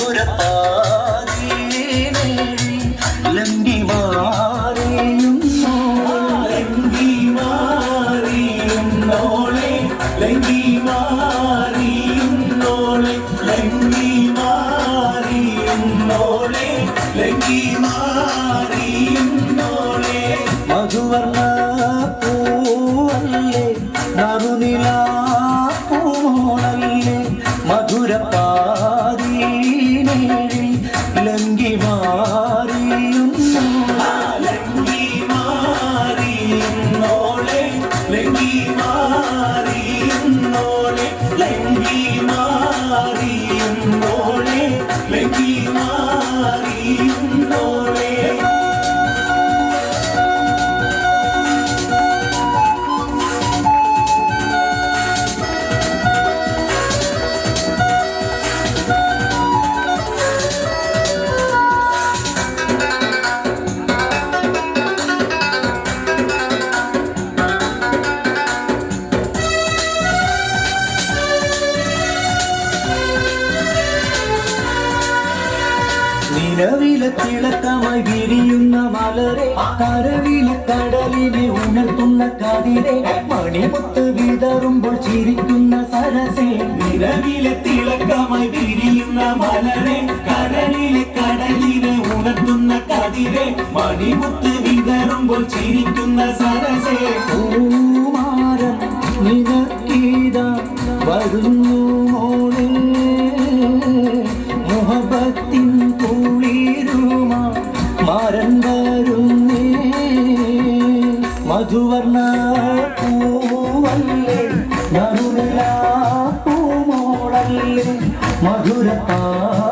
മധുരപ്പാ നിലവിലെ തിളക്കമായി വിരിയുന്ന മലരെ കരവിലെ കടലിനെ ഉണർത്തുന്ന കതിരെ മണിമുത്ത് വിതറുമ്പോൾ ചിരിക്കുന്ന സരസെ. നിലവിലെ തിളക്കമായി വിരിയുന്ന മലരെ കരളിലെ കടലിനെ ഉണർത്തുന്ന കതിരെ മണിമുത്ത് വിതറുമ്പോൾ ചിരിക്കുന്ന സരസേ. പൂമാരം നിനക്കീത വരുന്നു? മധുവർണ പൂവല്ലേ നറുനില പൂമോളല്ലേ മധുരത്താതീനേഴി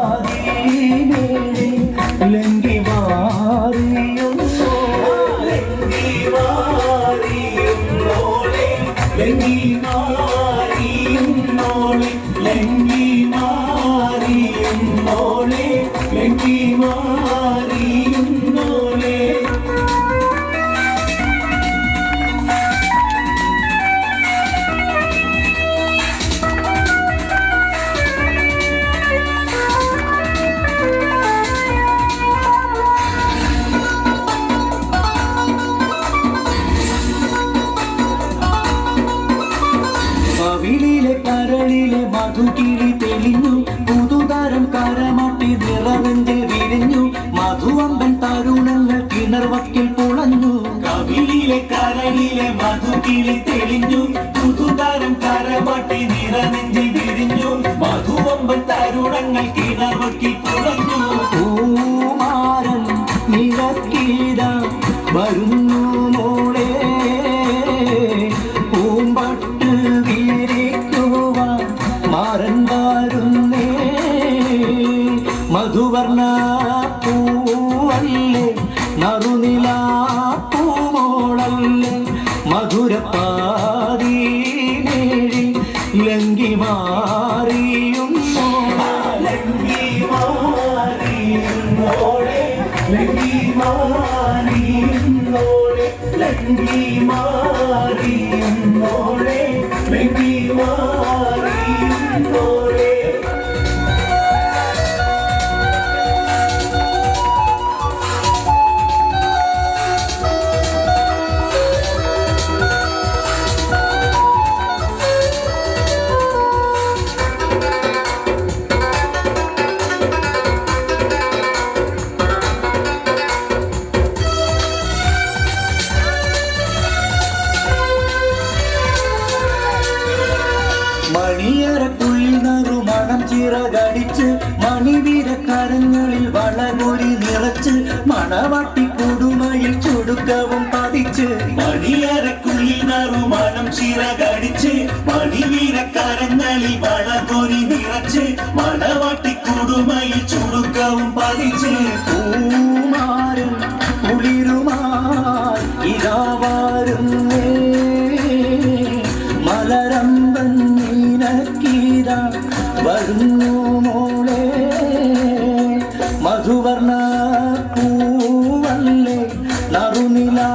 കരളിലെ മധുകിളി തെളിഞ്ഞു. പുതുതരം കരമട്ടി നിറവെങ്കിൽ വിരിഞ്ഞു. മധുവമ്പൻ തരുണങ്ങൾ കിണർവക്കിൽ പുളഞ്ഞു. കവിളിലെ കരളിലെ മധുകിളി തെളിഞ്ഞു. പുതുതാരം കരമാട്ടി നിറനെഞ്ചിൽ വിരിഞ്ഞു. മധുവമ്പൻ തരുണങ്ങൾ കിണർവക്കി പുളഞ്ഞു. മാറിയുന്നോളെ ലങ്കി മാറിയുന്നോളെ ലങ്കി മാറിയുന്നോളെ വളകൊടി നിറച്ച് മണവാട്ടി കുടുമയിൽ ചുടുക്കവും പതിച്ച്. മണിയറക്കുള്ളിൽ നറുമണം ചിറകടിച്ച് മണിവീരക്കാരങ്ങളിൽ വളകൊടി നിറച്ച് മണവാട്ടി കുടുമയിൽ നറുനിലാ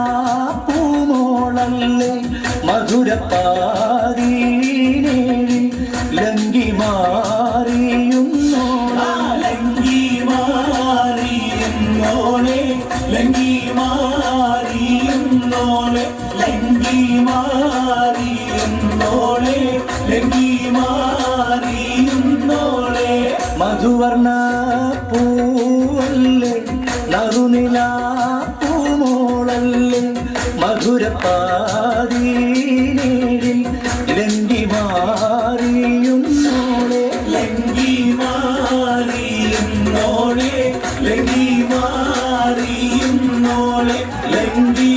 പൂമോളല്ലേ മധുരപ്പാതീനേഴി ലങ്കി മാറിയുന്നോ ലങ്കി മാറിയുന്നോളെ ലങ്കി മാറിയുന്നോളെ ലങ്കി മാറിയുന്നോളെ ലങ്കി മാറിയുന്നോളെ. മധുവർണ പൂവല്ലേ നറുനിലാ മധുരപ്പാതീനേഴിൽ ലംഘി മാറിയും നോളെ ലംഘി മാറിയും നോളെ ലംഘി മാറിയും നോളെ ലംഘി